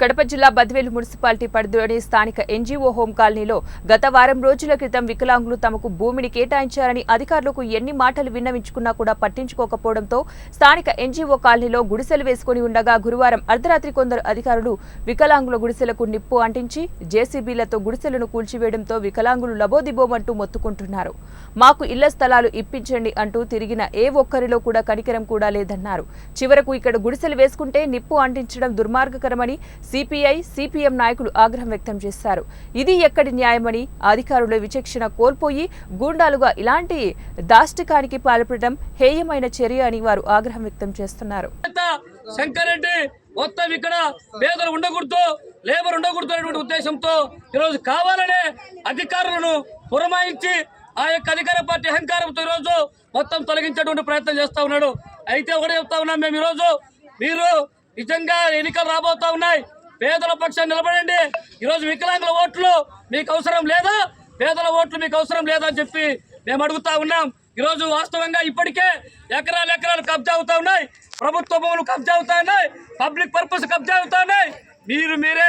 కడప జిల్లా బద్వేలు మున్సిపాలిటీ పరిధిలోని స్థానిక ఎన్జీఓ హోం కాలనీలో గత వారం రోజుల క్రితం వికలాంగులు తమకు భూమిని కేటాయించారని అధికారులకు ఎన్ని మాటలు విన్నవించుకున్నా కూడా పట్టించుకోకపోవడంతో స్థానిక ఎన్జీఓ కాలనీలో గుడిసెలు వేసుకుని ఉండగా గురువారం అర్ధరాత్రి కొందరు అధికారులు వికలాంగుల గుడిసెలకు నిప్పు అంటించి జేసీబీలతో గుడిసెలను కూల్చివేయడంతో వికలాంగులు లబోదిబోమంటూ మొత్తుకుంటున్నారు. మాకు ఇళ్ళ స్థలాలు ఇప్పించండి అంటూ తిరిగిన ఏ ఒక్కరిలో కూడా కనికరం కూడా లేదన్నారు. చివరకు ఇక్కడ గుడిసెలు వేసుకుంటే నిప్పు అంటించడం దుర్మార్గకరమని సిపిఐ సిపిఎం నాయకులు ఆగ్రహం వ్యక్తం చేశారు. ఇది ఎక్కడి న్యాయమని అధికారుల విచక్షణ కోల్పోయి గూండాలుగా ఇలాంటి దాష్టికానికి పాల్పడడం హేయమైన చర్య అని వారు ఆగ్రహం వ్యక్తం చేస్తున్నారు. శంకరెడ్డి మొత్తం ఇక్కడ పేదలు ఉండకూడదు లేబర్ ఉండకూడదు అనేటువంటి ఉద్దేశంతో ఈరోజు కావాలనే అధికారులను పురమాయించి ఆ యొక్క అధికార పార్టీ అహంకారంతో ఈరోజు మొత్తం తొలగించేటువంటి ప్రయత్నం చేస్తూ ఉన్నాడు. అయితే ఒకటే చెప్తా ఉన్నాం మేము ఈరోజు. మీరు నిజంగా ఎన్నికలు రాబోతా ఉన్నాయి. పేదల పక్షాన్ని నిలబడండి. ఈరోజు వికలాంగుల ఓట్లు మీకు అవసరం లేదా? పేదల ఓట్లు మీకు అవసరం లేదా అని చెప్పి మేము అడుగుతా ఉన్నాం. ఈరోజు వాస్తవంగా ఇప్పటికే ఎకరాలు ఎకరాలు కబ్జా అవుతా ఉన్నాయి. ప్రభుత్వ భూములు కబ్జా అవుతా ఉన్నాయి. పబ్లిక్ పర్పస్ కబ్జా అవుతా ఉన్నాయి. మీరు మీరే